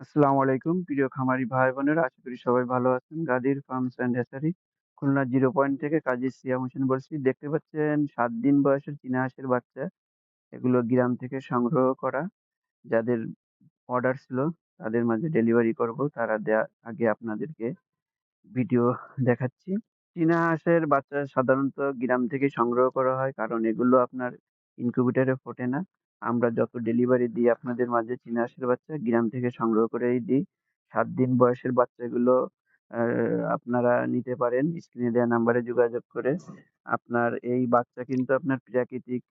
আসসালামু আলাইকুম। প্রিয় খামারি ভাই বোনেরা আশা করি সবাই ভালো আছেন। Gadir farms and hatchery Khulna zero point থেকে কাজী সিয়াম হোসেন বলছি। দেখতে পাচ্ছেন, সাত দিন বয়সের চীনা হাঁসের বাচ্চা। এগুলো গ্রাম থেকে সংগ্রহ করা। যাদের অর্ডার ছিল, তাদের মাঝে ডেলিভারি করব। তারা আগে আপনাদেরকে ভিডিও দেখাচ্ছি। চীনা হাঁসের বাচ্চা সাধারণত গ্রাম থেকে সংগ্রহ করা হয়। কারণ এগুলো আপনার ইনকিউবেটরে ফোটে না। আমরা যত ডেলিভারি দিই, আপনাদের মাঝে চীনা হাঁসের বাচ্চা, গ্রাম থেকে সংগ্রহ করেই দিই। সাত দিন বয়সের বাচ্চাগুলো আপনারা নিতে পারেন স্ক্রিনে দেওয়া নাম্বারে যোগাযোগ করে। আপনার এই বাচ্চা কিন্তু আপনার প্রাকৃতিক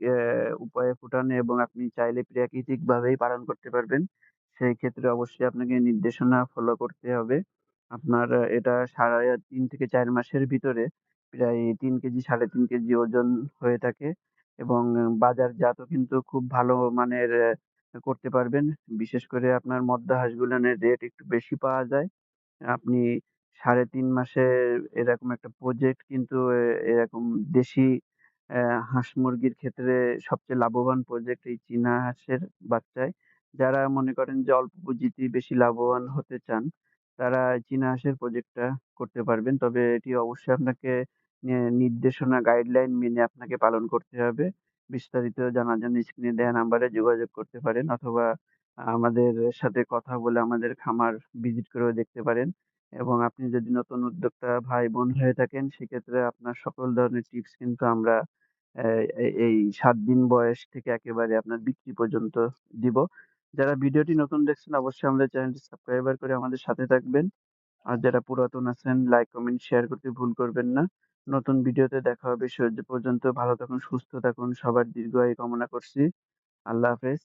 উপায়ে ফোটানো এবং আপনি চাইলে প্রাকৃতিক ভাবেই পালন করতে পারবেন। সেই ক্ষেত্রে অবশ্যই আপনাকে নির্দেশনা ফলো করতে হবে। আপনার, এটা সাড়ে তিন থেকে চার মাসের ভিতরে, প্রায় তিন কেজি, সাড়ে তিন কেজি ওজন হয়ে থাকে। এবং বাজারজাতও কিন্তু খুব ভালো মানের করতে পারবেন। বিশেষ করে আপনার মদ্দা হাঁসগুলানের রেট একটু বেশি পাওয়া যায়। আপনি সাড়ে তিন মাসে এরকম একটা প্রজেক্ট কিন্তু এরকম দেশি হাঁস মুরগির ক্ষেত্রে সবচেয়ে লাভবান প্রজেক্ট এই চীনা হাঁসের বাচ্চায়। যারা মনে করেন যে অল্প পুঁজিতেই বেশি লাভবান হতে চান, তারা চীনা হাঁসের প্রজেক্টটা করতে পারবেন। তবে এটি অবশ্যই আপনাকে নির্দেশনা গাইডলাইন মেনে আপনাকে পালন করতে হবে। বিস্তারিত জানার জন্য স্ক্রিনে দেওয়া নাম্বারে যোগাযোগ করতে পারেন অথবা আমাদের সাথে কথা বলে আমাদের খামার ভিজিট করেও দেখতে পারেন। এবং আপনি যদি নতুন উদ্যোক্তা ভাই বোন হয়ে থাকেন, সেক্ষেত্রে আপনার সকল ধরনের টিপস কিন্তু আমরা এই সাত দিন বয়স থেকে একেবারে আপনার বিক্রি পর্যন্ত দিব। যারা ভিডিওটি নতুন দেখছেন, অবশ্যই আমাদের চ্যানেলটি সাবস্ক্রাইবার করে আমাদের সাথে থাকবেন। আর যারা পুরাতন আছেন লাইক কমেন্ট শেয়ার করতে ভুল করবেন না। নতুন ভিডিওতে দেখা হবে। সে পর্যন্ত ভালো থাকুন, সুস্থ থাকুন। সবার দীর্ঘায়ু কামনা করছি। আল্লাহ হাফেজ।